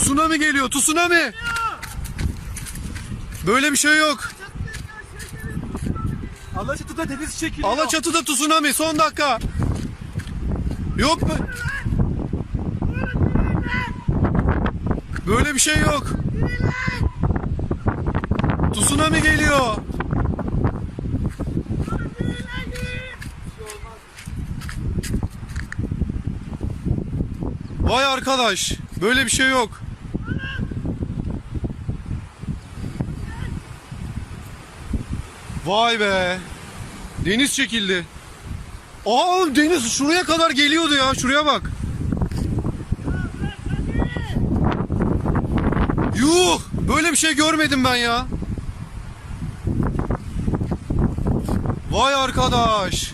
Tsunami geliyor tsunami. Böyle bir şey yok. Alaçatı'da deniz çekiliyor. Alaçatı'da tsunami son dakika. Yok mu? Böyle bir şey yok. Tsunami geliyor. Vay arkadaş. Böyle bir şey yok. Vay be. Deniz çekildi. Aa deniz şuraya kadar geliyordu ya. Şuraya bak. Yuh! Böyle bir şey görmedim ben ya. Vay arkadaş.